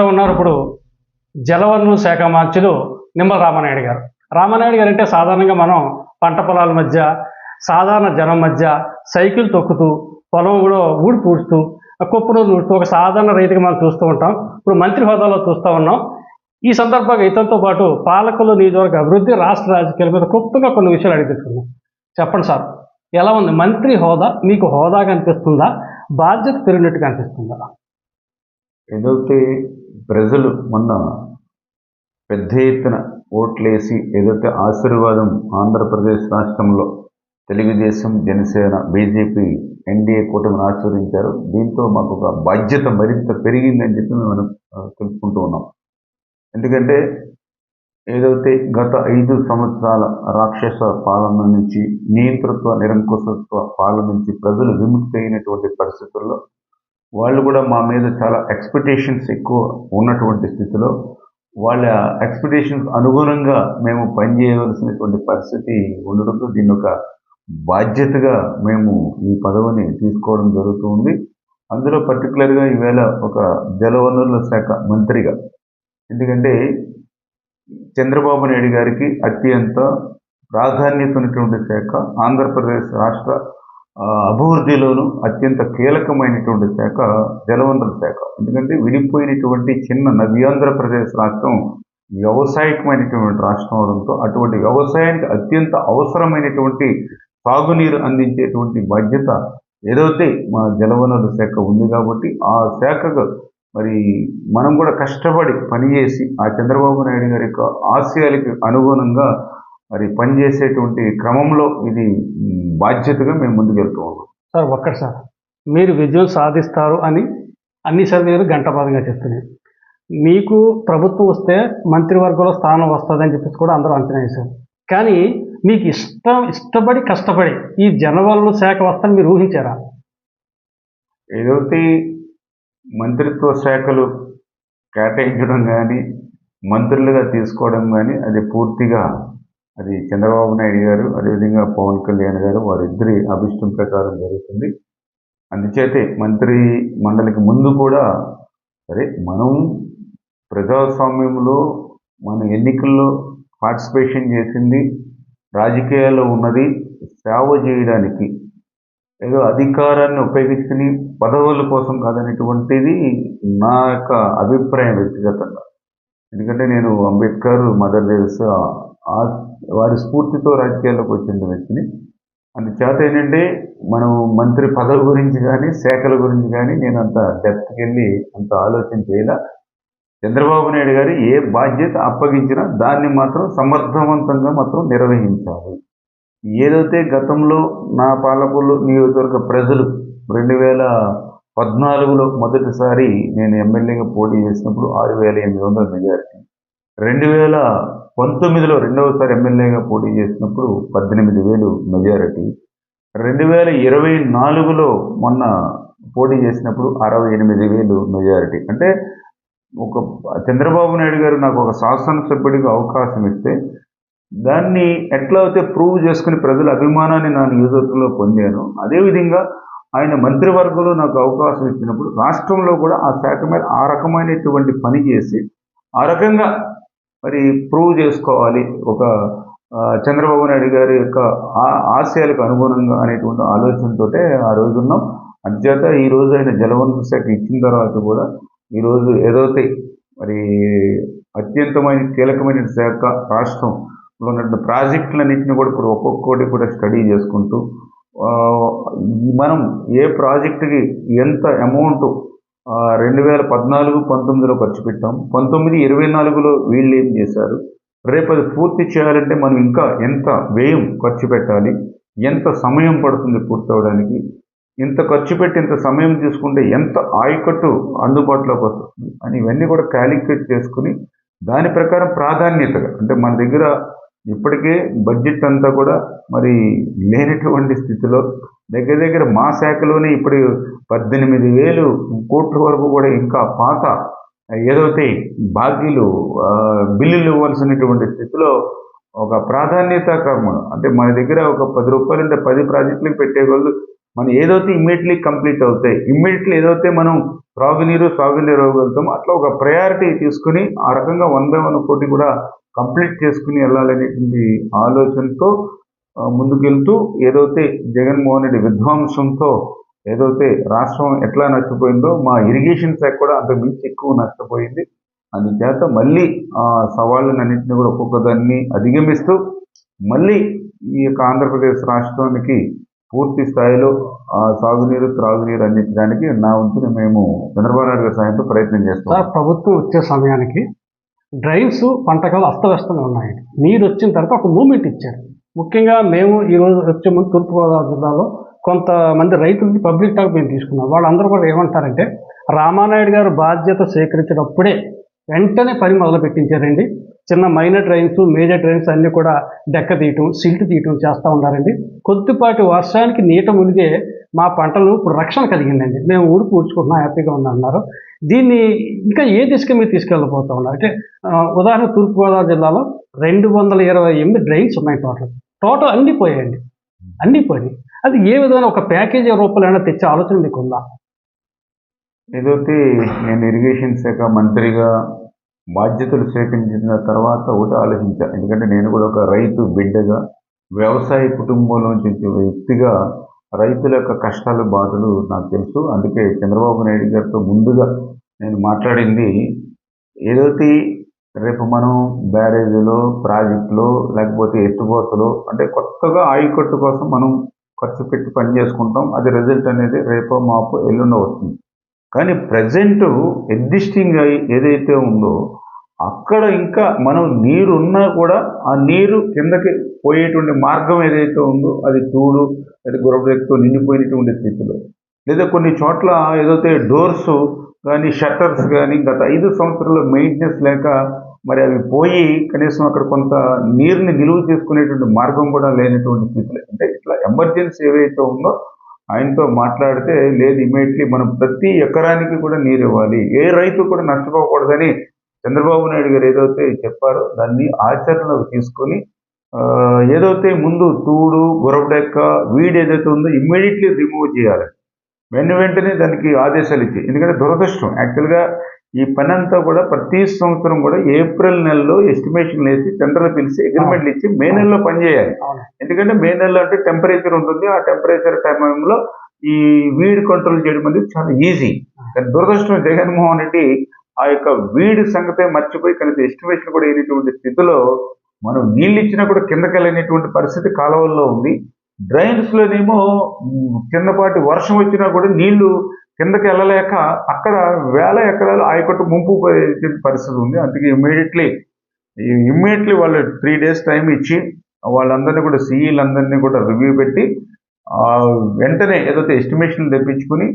పాటు ఉన్నారు ఇప్పుడు జలవనరుల శాఖ మంత్రులు నిమ్మల రామనాయుడు గారు. రామనాయుడు గారు అంటే సాధారణంగా మనం పంట పొలాల మధ్య సాధారణ జనం మధ్య సైకిల్ తొక్కుతూ పొలం కూడా ఊడి పూడుస్తూ కుప్పను చూస్తూ ఒక సాధారణ రైతుగా మనం చూస్తూ ఉంటాం. ఇప్పుడు మంత్రి హోదాలో చూస్తూ ఉన్నాం. ఈ సందర్భంగా ఇతనితో పాటు పాలకులు నియోజకవర్గ అభివృద్ధి రాష్ట్ర రాజకీయాల మీద క్లుప్తంగా కొన్ని విషయాలు అడిగిస్తున్నాం చెప్పండి సార్ ఎలా ఉంది? మంత్రి హోదా మీకు హోదా కనిపిస్తుందా బాధ్యత పెరిగినట్టుగా అనిపిస్తుందా? ఏదైతే ప్రజలు మొన్న పెద్ద ఎత్తున ఓట్లేసి ఏదైతే ఆశీర్వాదం ఆంధ్రప్రదేశ్ రాష్ట్రంలో తెలుగుదేశం జనసేన బీజేపీ ఎన్డీఏ కూటమిని ఆశీర్వించారు దీంతో మాకు ఒక బాధ్యత మరింత పెరిగిందని చెప్పి మేము తెలుసుకుంటూ ఉన్నాం. ఎందుకంటే ఏదైతే గత ఐదు సంవత్సరాల రాక్షస పాలన నుంచి నియంతృత్వ నిరంకుశత్వ పాలన నుంచి ప్రజలు విముక్తి అయినటువంటి పరిస్థితుల్లో వాళ్ళు కూడా మా మీద చాలా ఎక్స్పెక్టేషన్స్ ఎక్కువ ఉన్నటువంటి స్థితిలో వాళ్ళ ఎక్స్పెక్టేషన్స్ అనుగుణంగా మేము పనిచేయవలసినటువంటి పరిస్థితి ఉండడంతో దీన్ని ఒక బాధ్యతగా మేము ఈ పదవిని తీసుకోవడం జరుగుతుంది అందులో పర్టికులర్గా ఈవేళ ఒక జలవనరుల శాఖ మంత్రిగా ఎందుకంటే చంద్రబాబు నాయుడు గారికి అత్యంత ప్రాధాన్యత ఉన్నటువంటి శాఖ ఆంధ్రప్రదేశ్ రాష్ట్ర అభివృద్ధిలోను అత్యంత కీలకమైనటువంటి శాఖ జలవనరుల శాఖ. ఎందుకంటే విడిపోయినటువంటి చిన్న నవ్యాంధ్రప్రదేశ్ రాష్ట్రం వ్యవసాయకమైనటువంటి రాష్ట్రం అవడంతో అటువంటి వ్యవసాయానికి అత్యంత అవసరమైనటువంటి సాగునీరు అందించేటువంటి బాధ్యత ఏదైతే మా జలవనరుల శాఖ ఉంది కాబట్టి ఆ శాఖకు మరి మనం కూడా కష్టపడి పనిచేసి ఆ చంద్రబాబు నాయుడు గారి యొక్క ఆశయాలకి అనుగుణంగా మరి పనిచేసేటువంటి క్రమంలో ఇది బాధ్యతగా మేము ముందుకెళ్తూ ఉన్నాం. సార్ ఒక్కటి సార్. మీరు విజయం సాధిస్తారు అని అన్ని సర్వేలు గంటపాదంగా చెప్తున్నాయి. మీకు ప్రభుత్వం వస్తే మంత్రివర్గంలో స్థానం వస్తుందని చెప్పేసి కూడా అందరూ అంచనా వేశారు. కానీ మీకు ఇష్టం ఇష్టపడి కష్టపడి ఈ జనవనరుల శాఖ వస్తుందని మీరు ఊహించారా? ఏదైతే మంత్రిత్వ శాఖలు కేటాయించడం కానీ మంత్రులుగా తీసుకోవడం కానీ అది పూర్తిగా అది చంద్రబాబు నాయుడు గారు అదేవిధంగా పవన్ కళ్యాణ్ గారు వారిద్దరి అభిష్టం ప్రకారం జరుగుతుంది. అందుచేతే మంత్రి మండలికి ముందు కూడా సరే మనం ప్రజాస్వామ్యంలో మన ఎన్నికల్లో పార్టిసిపేషన్ చేసింది రాజకీయాల్లో ఉన్నది సేవ చేయడానికి ఏదో అధికారాన్ని ఉపయోగించుకుని పదవుల కోసం కాదనేటువంటిది నా యొక్క అభిప్రాయం వ్యక్తిగతంగా. ఎందుకంటే నేను అంబేద్కర్ మదర్ తెరిసా వారి స్ఫూర్తితో రాజకీయాల్లోకి వచ్చిన వ్యక్తిని. అందుచేత ఏంటంటే మనం మంత్రి పదవి గురించి కానీ శాఖల గురించి కానీ నేను అంత డెప్త్కి వెళ్ళి అంత ఆలోచన చేయలే. చంద్రబాబు నాయుడు గారు ఏ బాధ్యత అప్పగించినా దాన్ని మాత్రం సమర్థవంతంగా మాత్రం నిర్వహించాలి. ఏదైతే గతంలో నా పాలకులు నియోజకవర్గ ప్రజలు రెండు వేల పద్నాలుగులో మొదటిసారి నేను ఎమ్మెల్యేగా పోటీ చేసినప్పుడు ఆరు వేల ఎనిమిది వందల మెజారిటీ రెండు వేల పంతొమ్మిదిలో రెండవసారి ఎమ్మెల్యేగా పోటీ చేసినప్పుడు పద్దెనిమిది వేలు మెజారిటీ. రెండు వేల ఇరవై నాలుగులో మొన్న పోటీ చేసినప్పుడు అరవై ఎనిమిది వేలు మెజారిటీ. అంటే ఒక చంద్రబాబు నాయుడు గారు నాకు ఒక శాసనసభ్యుడికి అవకాశం ఇస్తే దాన్ని ఎట్లా అయితే ప్రూవ్ చేసుకుని ప్రజల అభిమానాన్ని నా నియోజకవర్గంలో పొందాను అదేవిధంగా ఆయన మంత్రివర్గంలో నాకు అవకాశం ఇచ్చినప్పుడు రాష్ట్రంలో కూడా ఆ శాఖ మీద ఆ రకమైనటువంటి పని చేసి ఆ రకంగా మరి ప్రూవ్ చేసుకోవాలి. ఒక చంద్రబాబు నాయుడు గారి యొక్క ఆ- ఆశయాలకు అనుగుణంగా అనేటువంటి ఆలోచనతో ఆ రోజున్నాం అధ్యత ఈ రోజు ఆయన జలవనరుల శాఖ ఇచ్చిన తర్వాత కూడా ఈరోజు ఏదైతే మరి అత్యంతమైన కీలకమైన శాఖ రాష్ట్రంలో ఉన్నటువంటి ప్రాజెక్టులన్నింటినీ కూడా ఇప్పుడు ఒక్కొక్కటి కూడా స్టడీ చేసుకుంటూ మనం ఏ ప్రాజెక్టుకి ఎంత అమౌంట్ రెండు వేల పద్నాలుగు పంతొమ్మిదిలో ఖర్చు పెట్టాం. పంతొమ్మిది ఇరవై నాలుగులో వీళ్ళు ఏం చేశారు? రేపు అది పూర్తి చేయాలంటే మనం ఇంకా ఎంత వ్యయం ఖర్చు పెట్టాలి? ఎంత సమయం పడుతుంది పూర్తవడానికి? ఇంత ఖర్చు పెట్టి ఇంత సమయం తీసుకుంటే ఎంత ఆయకట్టు అందుబాటులోకి వస్తుంది? అని ఇవన్నీ కూడా క్యాలిక్యులేట్ చేసుకుని దాని ప్రకారం ప్రాధాన్యతగా అంటే మన దగ్గర ఇప్పటికే బడ్జెట్ అంతా కూడా మరి లేనటువంటి స్థితిలో దగ్గర దగ్గర మా శాఖలోనే ఇప్పుడు పద్దెనిమిది వేలు కోట్ల వరకు కూడా ఇంకా పాత ఏదైతే బాకీలు బిల్లులు ఇవ్వాల్సినటువంటి స్థితిలో ఒక ప్రాధాన్యత క్రమం. అంటే మన దగ్గర ఒక పది రూపాయలు ఉంటే పది ప్రాజెక్టులకు పెట్టేవాళ్ళు మనం ఏదైతే ఇమ్మీడియట్లీ కంప్లీట్ అవుతాయి ఇమ్మీడియట్లీ ఏదైతే మనం త్రాగునీరు సాగునీరు ఇవ్వగలుగుతామో అట్లా ఒక ప్రయారిటీ తీసుకుని ఆ రకంగా వన్ బై వన్ కోటి కూడా కంప్లీట్ చేసుకుని వెళ్ళాలనేటువంటి ఆలోచనతో ముందుకెళ్తూ ఏదైతే జగన్మోహన్ రెడ్డి విధ్వంసంతో ఏదైతే రాష్ట్రం ఎట్లా నష్టపోయిందో మా ఇరిగేషన్ శాఖ కూడా అంత మించి ఎక్కువ నష్టపోయింది. అందుచేత మళ్ళీ ఆ సవాళ్ళనన్నింటినీ కూడా ఒక్కొక్క దాన్ని అధిగమిస్తూ మళ్ళీ ఈ యొక్క ఆంధ్రప్రదేశ్ రాష్ట్రానికి పూర్తి స్థాయిలో ఆ సాగునీరు త్రాగునీరు అందించడానికి నా వంతుని మేము చంద్రబాబు నాయుడు గారి సాయంతో ప్రయత్నం చేస్తాం ప్రభుత్వం వచ్చే సమయానికి డ్రైవ్స్ పంటకాలు అస్తవ్యస్తంగా ఉన్నాయి. నీరు వచ్చిన తర్వాత ఒక మూమెంట్ ఇచ్చారు. ముఖ్యంగా మేము ఈరోజు వచ్చే ముందు తూర్పుగోదావరి జిల్లాలో కొంతమంది రైతులకి పబ్లిక్ టాక్ మేము తీసుకున్నాం. వాళ్ళందరూ కూడా ఏమంటారంటే రామానాయుడు గారు బాధ్యత స్వీకరించినప్పుడే వెంటనే పని మొదలు పెట్టించారండి చిన్న మైనర్ డ్రైన్స్ మేజర్ డ్రైన్స్ అన్నీ కూడా డెక్క తీయటం సిల్ట్ తీయటం చేస్తూ ఉన్నారండి. కొద్దిపాటి వర్షానికి నీట మునిగే మా పంటలు ఇప్పుడు రక్షణ కలిగిందండి. మేము ఊరు పూడ్చుకుంటున్నాం హ్యాపీగా ఉన్నా అన్నారు. దీన్ని ఇంకా ఏ దిశగా మీరు తీసుకెళ్ళబోతా ఉన్నారు? అంటే ఉదాహరణ తూర్పుగోదావరి జిల్లాలో రెండు వందల ఇరవై ఎనిమిది డ్రైన్స్ ఉన్నాయి టోటల్. టోటల్ అన్నీ పోయాయండి. అన్నీ పోయి అది ఏ విధమైన ఒక ప్యాకేజీ రూపంలో తెచ్చే ఆలోచన మీకు ఉందా ఇదొకటి నేను ఇరిగేషన్ శాఖ మంత్రిగా బాధ్యతలు స్వీకరించిన తర్వాత ఒకటి ఆలోచించాను ఎందుకంటే నేను కూడా ఒక రైతు బిడ్డగా వ్యవసాయ కుటుంబంలో నుంచి వ్యక్తిగా రైతుల యొక్క కష్టాలు బాధలు నాకు తెలుసు. అందుకే చంద్రబాబు నాయుడు గారితో ముందుగా నేను మాట్లాడింది ఏదైతే రేపు మనం బ్యారేజీలో ప్రాజెక్టులో లేకపోతే ఎత్తుబోతలో అంటే కొత్తగా ఆయుకట్టు కోసం మనం ఖర్చు పెట్టి పని చేసుకుంటాం. అది రిజల్ట్ అనేది రేపో మాపు ఎల్లుండో వస్తుంది. కానీ ప్రజెంట్ ఎగ్జిస్టింగ్ అయి ఏదైతే ఉందో అక్కడ ఇంకా మనం నీరు ఉన్నా కూడా ఆ నీరు కిందకి పోయేటువంటి మార్గం ఏదైతే ఉందో అది తూడు అది గురబెక్తో నిండిపోయినటువంటి స్థితిలో. లేదా కొన్ని చోట్ల ఏదైతే డోర్స్ కానీ షట్టర్స్ కానీ గత ఐదు సంవత్సరాల మెయింటెనెన్స్ లేక మరి అవి పోయి కనీసం అక్కడ కొంత నీరుని నిలువ చేసుకునేటువంటి మార్గం కూడా లేనటువంటి స్థితిలో. అంటే ఇట్లా ఎమర్జెన్సీ ఏవైతే ఉందో ఆయనతో మాట్లాడితే లేదు ఇమీడియట్లీ మనం ప్రతి ఎకరానికి కూడా నీరు ఇవ్వాలి. ఏ రైతు కూడా నష్టపోకూడదని చంద్రబాబు నాయుడు గారు ఏదైతే చెప్పారో దాన్ని ఆచరణలోకి తీసుకొని ఏదైతే ముందు తూడు గురబడెక్క వీడ్ ఏదైతే ఉందో ఇమ్మీడియట్లీ రిమూవ్ చేయాలి. వెను వెంటనే దానికి ఆదేశాలు ఇచ్చి ఎందుకంటే దురదృష్టం. యాక్చువల్గా ఈ పని అంతా కూడా ప్రతి సంవత్సరం కూడా ఏప్రిల్ నెలలో ఎస్టిమేషన్ వేసి టెండర్లు పిలిచి అగ్రిమెంట్లు ఇచ్చి మే నెలలో పనిచేయాలి. ఎందుకంటే మే నెలలో అంటే టెంపరేచర్ ఉంటుంది. ఆ టెంపరేచర్ టైంలో ఈ వీడ్ కంట్రోల్ చేయడం అనేది చాలా ఈజీ కానీ దురదృష్టం జగన్మోహన్ రెడ్డి ఆ యొక్క వీడి సంగతే మర్చిపోయి కనీసం ఎస్టిమేషన్ కూడా అయినటువంటి స్థితిలో మనం నీళ్ళు ఇచ్చినా కూడా కిందకి పరిస్థితి కాలువల్లో ఉంది. డ్రైన్స్లోనేమో కిందపాటి వర్షం వచ్చినా కూడా నీళ్ళు కిందకి వెళ్ళలేక అక్కడ వేల ఎకరాలు ఆయకట్టు ముంపు పరిస్థితి ఉంది. అందుకే ఇమ్మీడియట్లీ ఇమ్మీడియట్లీ వాళ్ళు త్రీ డేస్ టైం ఇచ్చి వాళ్ళందరినీ కూడా సీఈలందరినీ కూడా రివ్యూ పెట్టి వెంటనే ఏదైతే ఎస్టిమేషన్ తెప్పించుకుని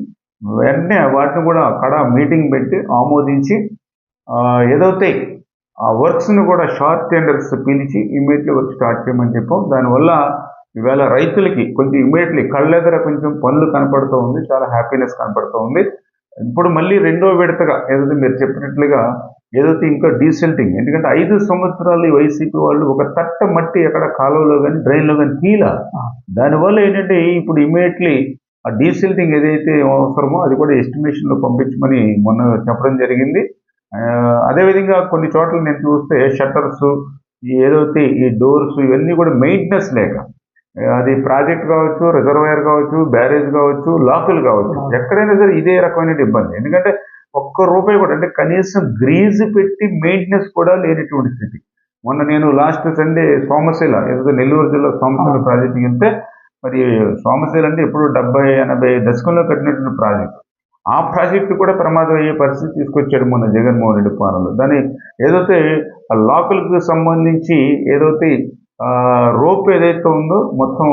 వెంటనే వాటిని కూడా అక్కడ మీటింగ్ పెట్టి ఆమోదించి ఏదైతే ఆ వర్క్స్ని కూడా షార్ట్ టెండర్స్ పిలిచి ఇమ్మీడియట్లీ వర్క్ స్టార్ట్ చేయమని చెప్పాం. దానివల్ల ఈవేళ రైతులకి కొంచెం ఇమ్మీడియట్లీ కళ్ళెదర కొంచెం పనులు కనపడుతూ ఉంది చాలా హ్యాపీనెస్ కనపడుతూ ఉంది. ఇప్పుడు మళ్ళీ రెండో విడతగా ఏదైతే మీరు చెప్పినట్లుగా ఏదైతే ఇంకా డీసెల్టింగ్ ఎందుకంటే ఐదు సంవత్సరాలు వైసీపీ వాళ్ళు ఒక తట్ట మట్టి ఎక్కడ కాలువలో కానీ డ్రైన్లో కానీ తీలా దానివల్ల ఏంటంటే ఇప్పుడు ఇమీడియట్లీ ఆ డీసెల్టింగ్ ఏదైతే అవసరమో అది కూడా ఎస్టిమేషన్లో పంపించమని మొన్న చెప్పడం జరిగింది. అదేవిధంగా కొన్ని చోట్ల నేను చూస్తే షట్టర్స్ ఏదైతే ఈ డోర్స్ ఇవన్నీ కూడా మెయింటెనెన్స్ లేక. అది ప్రాజెక్ట్ కావచ్చు రిజర్వాయర్ కావచ్చు బ్యారేజ్ కావచ్చు లాకులు కావచ్చు. ఎక్కడైనా సరే ఇదే రకమైన ఇబ్బంది. ఎందుకంటే ఒక్క రూపాయి కూడా అంటే కనీసం గ్రీజ్ పెట్టి మెయింటెనెన్స్ కూడా లేనటువంటి స్థితి. మొన్న నేను లాస్ట్ సండే సోమశిల ఏదో నెల్లూరు జిల్లా సోమశిల ప్రాజెక్ట్కి వెళ్తే మరి సోమశిల అంటే ఇప్పుడు డెబ్బై ఎనభై దశకంలో కట్టినటువంటి ప్రాజెక్ట్ ఆ ప్రాజెక్టు కూడా ప్రమాదం అయ్యే పరిస్థితి తీసుకొచ్చాడు మొన్న జగన్మోహన్ రెడ్డి పాలనలో. దాని ఏదైతే ఆ లాకులకు సంబంధించి ఏదైతే రోప్ ఏదైతే ఉందో మొత్తం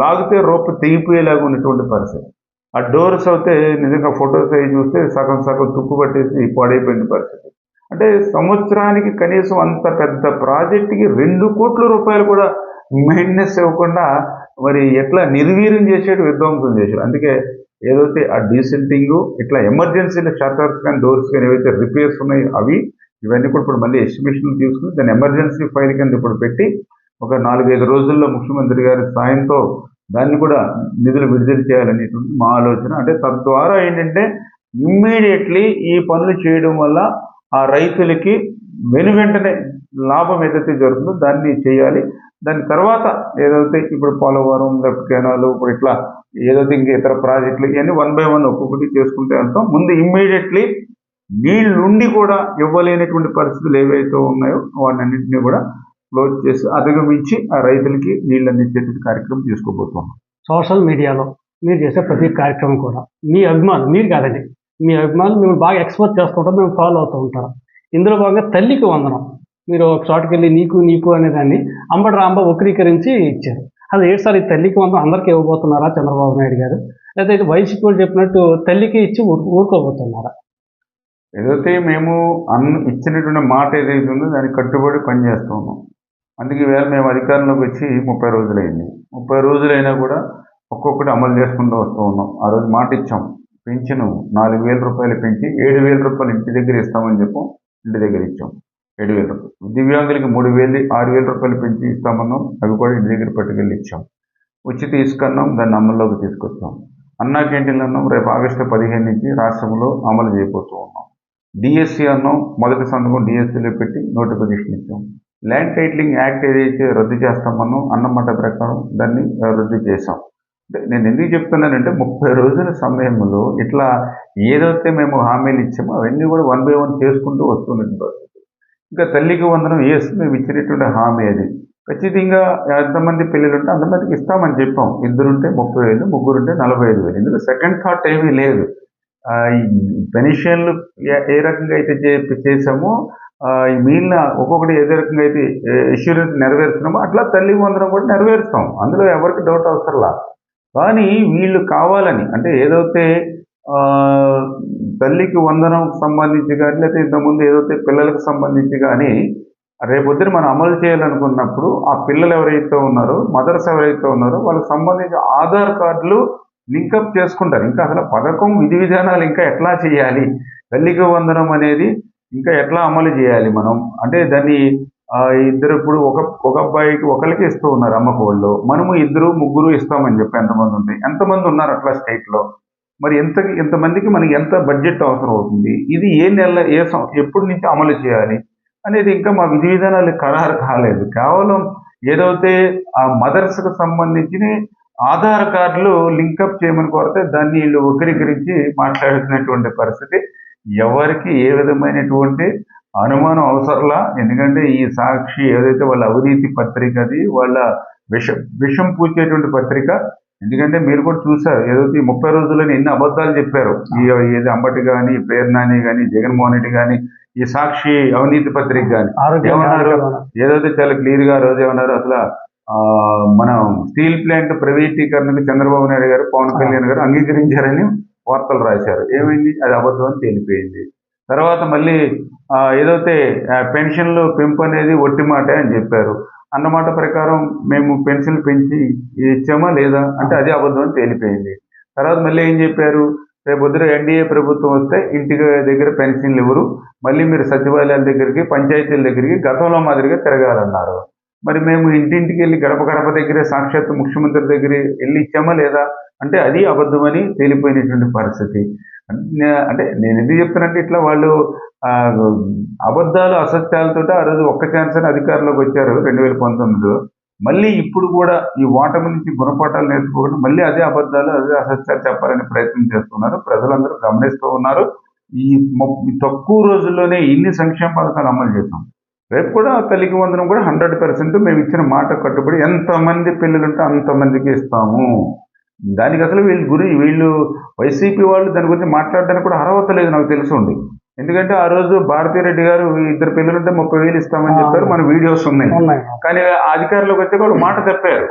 లాగితే రోప్ తెగిపోయేలాగా ఉన్నటువంటి పరిస్థితి. ఆ డోర్స్ అయితే నిజంగా ఫొటోస్ అవి చూస్తే సగం సగం తుక్కు పట్టేసి పాడైపోయిన పరిస్థితి. అంటే సంవత్సరానికి కనీసం అంత పెద్ద ప్రాజెక్టుకి రెండు కోట్ల రూపాయలు కూడా మెయింటెనెన్స్ ఇవ్వకుండా మరి ఎట్లా నిర్వీర్యం చేసేటు విధ్వంసం చేశాడు అందుకే ఏదైతే ఆ డీసెంటింగ్ ఇట్లా ఎమర్జెన్సీలో షట్టర్స్ కానీ డోర్స్ కానీ ఏవైతే రిపేర్స్ ఉన్నాయో అవి ఇవన్నీ కూడా ఇప్పుడు మళ్ళీ ఎస్టిమేషన్లు తీసుకుని దాన్ని ఎమర్జెన్సీ ఫైల్ కింద ఇప్పుడు పెట్టి ఒక నాలుగైదు రోజుల్లో ముఖ్యమంత్రి గారి సాయంతో దాన్ని కూడా నిధులు విడుదల చేయాలనేటువంటి మా ఆలోచన. అంటే తద్వారా ఏంటంటే ఇమ్మీడియట్లీ ఈ పనులు చేయడం వల్ల ఆ రైతులకి వెను వెంటనే లాభం ఏదైతే జరుగుతుందో దాన్ని చేయాలి. దాని తర్వాత ఏదైతే ఇప్పుడు పోలవరం లెఫ్ట్ కెనాలు ఇప్పుడు ఇట్లా ఏదైతే ఇంక ఇతర ప్రాజెక్టులు ఇవన్నీ వన్ బై వన్ ఒక్కొక్కటి చేసుకుంటే వెళ్తాం ముందు ఇమ్మీడియట్లీ నీళ్ళుండి కూడా ఇవ్వలేనటువంటి పరిస్థితులు ఏవైతే ఉన్నాయో వాటన్నింటినీ కూడా క్లోజ్ చేసి అధిగమించి ఆ రైతులకి నీళ్ళు అందించేటువంటి కార్యక్రమం తీసుకోబోతున్నాం సోషల్ మీడియాలో మీరు చేసే ప్రతి కార్యక్రమం కూడా మీ అభిమానులు మీరు కాదండి మీ అభిమానులు మేము బాగా ఎక్స్పోర్ట్ చేస్తుంటారు మేము ఫాలో అవుతూ ఉంటారు. ఇందులో భాగంగా తల్లికి వందనం. మీరు ఒక చోటుకి వెళ్ళి నీకు నీకు అనే దాన్ని అంబటి రాంబ వక్రీకరించి ఇచ్చారు. అది ఏడుసారి తల్లికి వందనం అందరికీ ఇవ్వబోతున్నారా చంద్రబాబు నాయుడు గారు? లేదా ఇది వాళ్ళు చెప్పినట్టు తల్లికి ఇచ్చి ఊరుకోబోతున్నారా? ఏదైతే మేము అన్న ఇచ్చినటువంటి మాట ఏదైతే ఉందో దానికి కట్టుబడి పనిచేస్తూ ఉన్నాం. అందుకే వేళ మేము అధికారంలోకి వచ్చి ముప్పై రోజులైంది. ముప్పై రోజులైనా కూడా ఒక్కొక్కటి అమలు చేసుకుంటూ వస్తూ ఉన్నాం. ఆ రోజు మాట ఇచ్చాం. పెన్షన్ నాలుగు వేల రూపాయలు పెంచి ఏడు వేల రూపాయలు ఇంటి దగ్గర ఇస్తామని చెప్పాం. ఇంటి దగ్గర ఇచ్చాం ఏడు వేల రూపాయలు. దివ్యాంగులకి మూడు వేలు ఆరు వేల రూపాయలు పెంచి ఇస్తామన్నాం. అవి కూడా ఇంటి దగ్గర పట్టుకెళ్ళి ఇచ్చాం. వచ్చి తీసుకున్నాం దాన్ని అమల్లోకి తీసుకొచ్చాం. అన్నా క్యాంటీన్లు అన్నాం రేపు ఆగస్టు పదిహేను నుంచి రాష్ట్రంలో అమలు చేయబోతూ ఉన్నాం. డిఎస్సి అన్నాం మొదటి సంతకం డిఎస్సిలో పెట్టి నోటిఫికేషన్ ఇచ్చాం. ల్యాండ్ టైటిలింగ్ యాక్ట్ ఏదైతే రద్దు చేస్తామన్నాం అన్నమాట ప్రకారం దాన్ని రద్దు చేశాం. నేను ఎందుకు చెప్తున్నానంటే ముప్పై రోజుల సమయంలో ఇట్లా ఏదైతే మేము హామీలు ఇచ్చామో అవన్నీ కూడా వన్ బై వన్ చేసుకుంటూ వస్తున్నట్టు పరిస్థితి ఇంకా తల్లికి వందనం వేసి మేము ఇచ్చినటువంటి హామీ అది. ఖచ్చితంగా ఎంతమంది పిల్లలు ఉంటే అంతమందికి ఇస్తామని చెప్పాం. ఇద్దరుంటే ముప్పై వేలు ముగ్గురుంటే నలభై ఐదు వేలు. ఇందులో సెకండ్ థాట్ ఏమీ లేదు. పెన్షన్లు ఏ- ఏ రకంగా అయితే చే- చేసామో ఈ మిగిలిన ఒక్కొక్కటి ఏదే రకంగా అయితే ఇష్యూరెన్స్ నెరవేరుస్తున్నామో అట్లా తల్లి వందనం కూడా నెరవేరుస్తాం. అందులో ఎవరికి డౌట్ అవసరంలా? కానీ వీళ్ళు కావాలని అంటే ఏదైతే తల్లికి వందనం సంబంధించి కానీ లేకపోతే ఇంతకుముందు ఏదైతే పిల్లలకు సంబంధించి కానీ రేపొద్దున మనం అమలు చేయాలనుకున్నప్పుడు ఆ పిల్లలు ఎవరైతే ఉన్నారో మదర్స్ ఎవరైతే ఉన్నారో వాళ్ళకి సంబంధించి ఆధార్ కార్డులు లింకప్ చేసుకుంటారు. ఇంకా అసలు పథకం విధి విధానాలు ఇంకా ఎట్లా చేయాలి? తల్లికి వందనం అనేది ఇంకా ఎట్లా అమలు చేయాలి మనం? అంటే దాన్ని ఇద్దరు ఇప్పుడు ఒక ఒక అబ్బాయికి ఒకరికి ఇస్తూ ఉన్నారు అమ్మకోళ్ళు మనము ఇద్దరు ముగ్గురు ఇస్తామని చెప్పి ఎంతమంది ఉంది? ఎంతమంది ఉన్నారు అట్లా స్టేట్లో? మరి ఎంత ఎంతమందికి మనకి ఎంత బడ్జెట్ అవసరం అవుతుంది ఇది ఏ నెల ఏ సం- ఎప్పటి నుంచి అమలు చేయాలి అనేది ఇంకా మా విధి విధానాలు ఖరారు కాలేదు. కేవలం ఏదైతే ఆ మదర్స్కి సంబంధించిన ఆధార్ కార్డులు లింకప్ చేయమని కోరితే దాన్ని వీళ్ళు వక్రీకరించి మాట్లాడుతున్నటువంటి పరిస్థితి. ఎవరికి ఏ విధమైనటువంటి అనుమానం అవసరంలా? ఎందుకంటే ఈ సాక్షి ఏదైతే వాళ్ళ అవినీతి పత్రిక అది వాళ్ళ విష విషం పూచేటువంటి పత్రిక ఎందుకంటే మీరు కూడా చూసారు ఏదైతే ఈ ముప్పై రోజుల్లోనే ఎన్ని అబద్ధాలు చెప్పారు. ఈ ఏది అంబటి కానీ పేర్నాని కానీ జగన్మోహన్ రెడ్డి కానీ ఈ సాక్షి అవినీతి పత్రిక కానీ ఏమన్నారు? ఏదైతే చాలా క్లియర్గా రోజు ఏమన్నారు అసలు మనం స్టీల్ ప్లాంట్ ప్రైవేటీకరణకు చంద్రబాబు నాయుడు గారు పవన్ కళ్యాణ్ గారు అంగీకరించారని వార్తలు రాశారు. ఏమైంది? అది అబద్ధం అని తేలిపోయింది. తర్వాత మళ్ళీ ఏదైతే పెన్షన్లు పెంపు అనేది ఒట్టి మాటే అని చెప్పారు. అన్నమాట ప్రకారం మేము పెన్షన్ పెంచి ఇచ్చామా లేదా అంటే అది అబద్ధం అని తేలిపోయింది. తర్వాత మళ్ళీ ఏం చెప్పారు? రేపు పొద్దున ఎన్డీఏ ప్రభుత్వం వస్తే ఇంటికి దగ్గర పెన్షన్లు ఇవ్వరు. మళ్ళీ మీరు సచివాలయాల దగ్గరికి పంచాయతీల దగ్గరికి గతంలో మాదిరిగా తిరగాలన్నారు. మరి మేము ఇంటింటికి వెళ్ళి గడప గడప దగ్గరే సాక్షాత్ ముఖ్యమంత్రి దగ్గర వెళ్ళి ఇచ్చామా లేదా? అంటే అది అబద్ధమని తేలిపోయినటువంటి పరిస్థితి. అంటే నేను ఎందుకు చెప్తానంటే ఇట్లా వాళ్ళు అబద్ధాలు అసత్యాలతో ఆ రోజు ఒక్క ఛాన్స్ అని అధికారంలోకి వచ్చారు రెండు వేల పంతొమ్మిదిలో. మళ్ళీ ఇప్పుడు కూడా ఈ ఓటమి నుంచి గుణపాఠాలు నేర్చుకోకుండా మళ్ళీ అదే అబద్ధాలు అదే అసత్యాలు చెప్పాలని ప్రయత్నం చేస్తున్నారు. ప్రజలందరూ గమనిస్తూ ఉన్నారు. ఈ తక్కువ రోజుల్లోనే ఇన్ని సంక్షేమ పథకాలు అమలు చేస్తాం రేపు కూడా తల్లికి వందనం కూడా హండ్రెడ్ పర్సెంట్ మేము ఇచ్చిన మాట కట్టుబడి ఎంతమంది పిల్లలుంటే అంతమందికి ఇస్తాము. దానికి అసలు వీళ్ళ గురి వీళ్ళు వైసీపీ వాళ్ళు దాని గురించి మాట్లాడడానికి కూడా అర్హత లేదు నాకు తెలిసి ఎందుకంటే ఆ రోజు భారతీ రెడ్డి గారు ఇద్దరు పిల్లలుంటే ముప్పై వేలు ఇస్తామని చెప్పారు మన వీడియోస్ ఉన్నాయి. ఉన్నాయి. కానీ అధికారంలోకి వచ్చే వాళ్ళు మాట తప్పారు.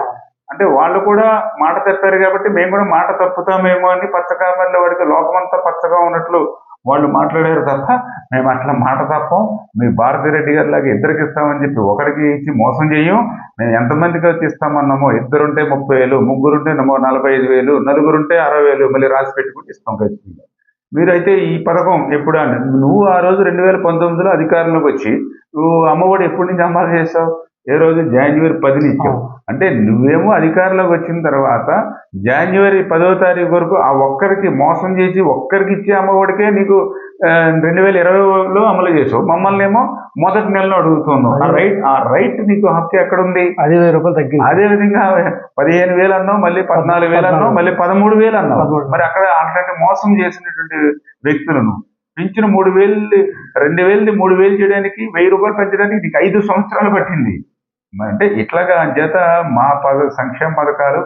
అంటే వాళ్ళు కూడా మాట తప్పారు కాబట్టి మేము కూడా మాట తప్పుతామేమో అని పచ్చకామర్ల వాడికి లోకమంతా పచ్చగా ఉన్నట్లు వాళ్ళు మాట్లాడారు తప్ప మేము అట్లా మాట తప్పం. మీ భారతీ రెడ్డి గారి లాగా ఇద్దరికి ఇస్తామని చెప్పి ఒకరికి ఇచ్చి మోసం చేయం. మేము ఎంతమందికి వచ్చి ఇస్తామన్నామో ఇద్దరుంటే ముప్పై వేలు ముగ్గురుంటే నలభై ఐదు వేలు నలుగురుంటే అరవై వేలు మళ్ళీ రాసి పెట్టుకుని ఇస్తాం ఖచ్చితంగా. మీరైతే ఈ పథకం ఎప్పుడు నువ్వు ఆ రోజు రెండు వేల పంతొమ్మిదిలో అధికారంలోకి వచ్చి నువ్వు అమ్మఒడి ఎప్పటి నుంచి అమలు చేసావు ఏ రోజు? జనవరి పదిని ఇచ్చావు. అంటే నువ్వేమో అధికారంలోకి వచ్చిన తర్వాత జనవరి పదో తారీఖు వరకు ఆ ఒక్కరికి మోసం చేసి ఒక్కరికి ఇచ్చే అమ్మఒడికే నీకు రెండు వేల ఇరవైలో అమలు చేసావు. మమ్మల్ని ఏమో మొదటి నెలలో అడుగుతున్నావు. ఆ రైట్ ఆ రైట్ నీకు హక్కు ఎక్కడుంది? అది వెయ్యి రూపాయలు తగ్గింది. అదే విధంగా పదిహేను వేలు అన్నావు మళ్ళీ పద్నాలుగు వేలు అన్నావు మళ్ళీ పదమూడు వేలు అన్నావు. మరి అక్కడ అట్లాంటి మోసం చేసినటువంటి వ్యక్తులను పెంచిన మూడు వేలు రెండు వేలు మూడు వేలు చేయడానికి వెయ్యి రూపాయలు పెంచడానికి నీకు ఐదు సంవత్సరాలు పట్టింది. అంటే ఇట్లాగా చేత మా పద సంక్షేమ పథకాలు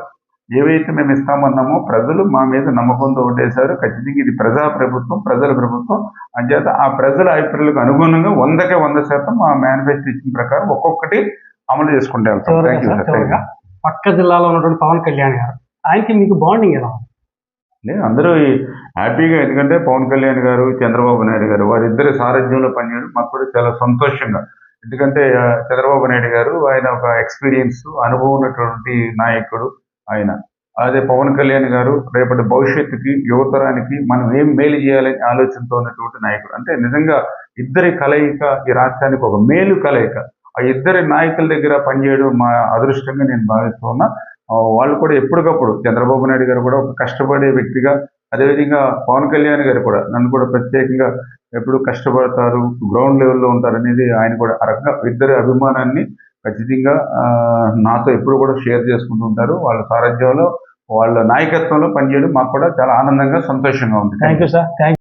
ఏవైతే మేము ఇస్తామన్నామో ప్రజలు మా మీద నమ్మకంతో ఓటేశారు ఖచ్చితంగా ఇది ప్రజా ప్రభుత్వం ప్రజల ప్రభుత్వం. అంచేత ఆ ప్రజల అభిప్రాయాలకు అనుగుణంగా వందకే వంద శాతం మా మేనిఫెస్టో ఇచ్చిన ప్రకారం ఒక్కొక్కటి అమలు చేసుకుంటే వెళ్తాం. పక్క జిల్లాలో ఉన్నటువంటి పవన్ కళ్యాణ్ గారు ఆయనకి మీకు బాండింగ్ ఎలా లేదు అందరూ హ్యాపీగా ఎందుకంటే పవన్ కళ్యాణ్ గారు చంద్రబాబు నాయుడు గారు వారిద్దరి సారథ్యంలో పనిచేయడం మాకు కూడా చాలా సంతోషంగా. ఎందుకంటే చంద్రబాబు నాయుడు గారు ఆయన ఒక ఎక్స్పీరియన్స్ అనుభవం ఉన్నటువంటి నాయకుడు. ఆయన. అదే పవన్ కళ్యాణ్ గారు రేపటి భవిష్యత్తుకి యువతరానికి మనం ఏం మేలు చేయాలనే ఆలోచనతో ఉన్నటువంటి నాయకుడు. అంటే నిజంగా ఇద్దరి కలయిక ఈ రాష్ట్రానికి ఒక మేలు కలయిక. ఆ ఇద్దరి నాయకుల దగ్గర పనిచేయడం మా అదృష్టంగా నేను భావిస్తున్నా వాళ్ళు కూడా ఎప్పటికప్పుడు చంద్రబాబు నాయుడు గారు కూడా ఒక కష్టపడే వ్యక్తిగా అదేవిధంగా పవన్ కళ్యాణ్ గారు కూడా నన్ను కూడా ప్రత్యేకంగా ఎప్పుడు కష్టపడతారు గ్రౌండ్ లెవెల్లో ఉంటారు అనేది ఆయన కూడా ఆ రకంగా ఇద్దరి అభిమానాన్ని ఖచ్చితంగా ఆ, నాతో ఎప్పుడు కూడా షేర్ చేసుకుంటూ ఉంటారు. వాళ్ళ సారథ్యంలో వాళ్ళ నాయకత్వంలో పనిచేయడం మాకు కూడా చాలా ఆనందంగా సంతోషంగా ఉంది. Thank you sir thank